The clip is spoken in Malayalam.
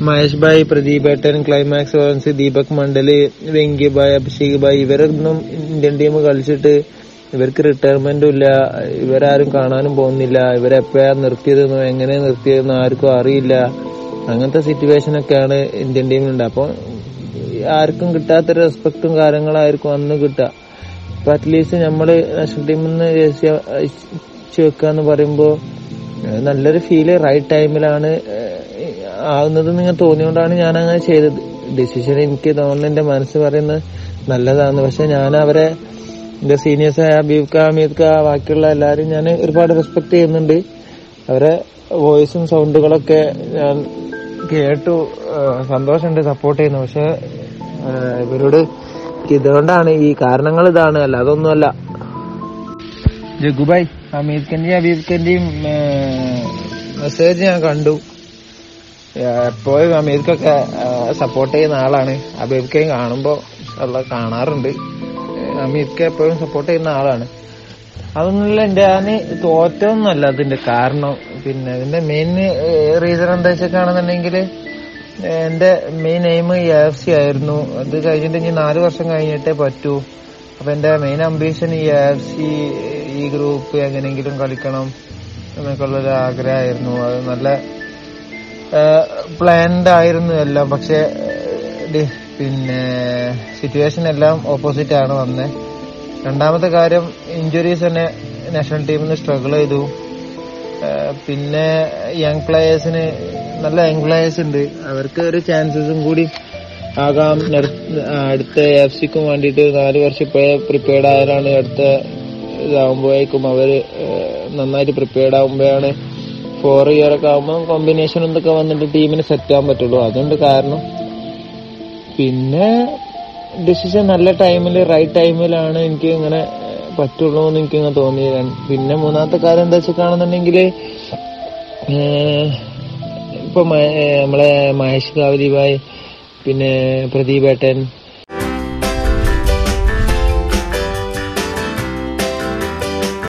മഹേഷ് ഭായ് പ്രദീപ് ഏട്ടൻ ക്ലൈമാക്സ് ഓറൻസ് ദീപക് മണ്ഡൽ വെങ്കി ഭായ് അഭിഷേക് ഭായ് ഇവരൊന്നും ഇന്ത്യൻ ടീം കളിച്ചിട്ട് ഇവർക്ക് റിട്ടയർമെന്റും ഇല്ല. ഇവരാരും കാണാനും പോകുന്നില്ല. ഇവരെപ്പോഴാ നിർത്തിയതെന്നോ എങ്ങനെ നിർത്തിയതെന്നോ ആർക്കും അറിയില്ല. അങ്ങനത്തെ സിറ്റുവേഷൻ ഒക്കെയാണ് ഇന്ത്യൻ ടീമിലുണ്ട് അപ്പൊ ആർക്കും കിട്ടാത്ത റെസ്പെക്ടും കാര്യങ്ങളായിരിക്കും അന്ന് കിട്ടുക. ഇപ്പൊ അറ്റ്ലീസ്റ്റ് നമ്മൾ നാഷണൽ ടീമിൽ നിന്ന് ജേഴ്സി വെക്കുക എന്ന് പറയുമ്പോ നല്ലൊരു ഫീൽ റൈറ്റ് ടൈമിലാണ് ആവുന്നത് നിങ്ങൾ തോന്നിയോണ്ടാണ് ഞാൻ അങ്ങനെ ചെയ്തത്. ഡിസിഷൻ എനിക്ക് തോന്നുന്നു എന്റെ മനസ്സ് പറയുന്നത് നല്ലതാണ് പക്ഷെ ഞാൻ അവരെ എന്റെ സീനിയേഴ്സായ അബീബ് ക അമീദ് ബാക്കിയുള്ള എല്ലാരും ഞാൻ ഒരുപാട് റെസ്പെക്ട് ചെയ്യുന്നുണ്ട്. അവരെ വോയിസും സൗണ്ടുകളൊക്കെ ഞാൻ കേട്ടു. സന്തോഷമുണ്ട് സപ്പോർട്ട് ചെയ്യുന്നു. പക്ഷെ ഇവരോട് ഇതുകൊണ്ടാണ് ഈ കാരണങ്ങൾ ഇതാണ്. അല്ല അതൊന്നുമല്ല ജഗുബായ് അമീദ് ഖന്റെയും മെസ്സേജ് ഞാൻ കണ്ടു. എപ്പോഴും അമീർക്കൊക്കെ സപ്പോർട്ട് ചെയ്യുന്ന ആളാണ്. അബീബ്ക്കയും ഖയും കാണുമ്പോ ഉള്ള കാണാറുണ്ട്. അമീർക്ക എപ്പോഴും സപ്പോർട്ട് ചെയ്യുന്ന ആളാണ്. അതൊന്നുമില്ല എന്റെ ഞാൻ തോറ്റൊന്നുമല്ല അതിന്റെ കാരണം. പിന്നെ ഇതിന്റെ മെയിൻ റീസൺ എന്താ വെച്ചാണെന്നുണ്ടെങ്കിൽ എന്റെ മെയിൻ എയിം എഫ് സി ആയിരുന്നു. അത് കഴിഞ്ഞിട്ട് ഇനി നാല് വർഷം കഴിഞ്ഞിട്ടേ പറ്റൂ. അപ്പൊ എന്റെ മെയിൻ അംബീഷൻ ഈ എഫ് സി ഈ ഗ്രൂപ്പ് എങ്ങനെയെങ്കിലും കളിക്കണം എന്നൊക്കെ ഉള്ളൊരു ആഗ്രഹമായിരുന്നു. അത് നല്ല പ്ലാൻഡ് ആയിരുന്നു എല്ലാം. പക്ഷെ പിന്നെ സിറ്റുവേഷൻ എല്ലാം ഓപ്പോസിറ്റ് ആണ് വന്നത് രണ്ടാമത്തെ കാര്യം ഇഞ്ചുറീസ് തന്നെ നാഷണൽ ടീമിൽ നിന്ന് സ്ട്രഗിൾ ചെയ്തു. പിന്നെ യങ് പ്ലേയേഴ്സിന് നല്ല യങ് പ്ലേയേഴ്സ് ഉണ്ട്. അവർക്ക് ഒരു ചാൻസസും കൂടി ആകാം. അടുത്ത എഫ് സിക്കും വേണ്ടിയിട്ട് നാല് വർഷം ഇപ്പോഴേ പ്രിപ്പയർഡ് ആയാലാണ് അടുത്ത ഇതാവുമ്പോഴേക്കും അവർ നന്നായിട്ട് പ്രിപ്പയർഡ് ആവുമ്പോഴാണ് ഫോർ ഇയർ ഒക്കെ ആകുമ്പോൾ കോമ്പിനേഷൻ എന്തൊക്കെ വന്നിട്ട് ടീമിന് സെറ്റ് ആകാൻ പറ്റുള്ളൂ. അതുകൊണ്ട് കാരണം പിന്നെ ഡിസിഷൻ നല്ല ടൈമിൽ റൈറ്റ് ടൈമിലാണ് എനിക്ക് ഇങ്ങനെ പറ്റുള്ളൂ എന്ന് എനിക്ക് ഇങ്ങനെ തോന്നി പിന്നെ മൂന്നാമത്തെ കാര്യം എന്താ വെച്ചിട്ടാണെന്നുണ്ടെങ്കിൽ ഇപ്പൊ മ- ഏഹ്, നമ്മളെ മഹേഷ് കാവലി ഭായ് പിന്നെ പ്രദീപ് ഏട്ടൻ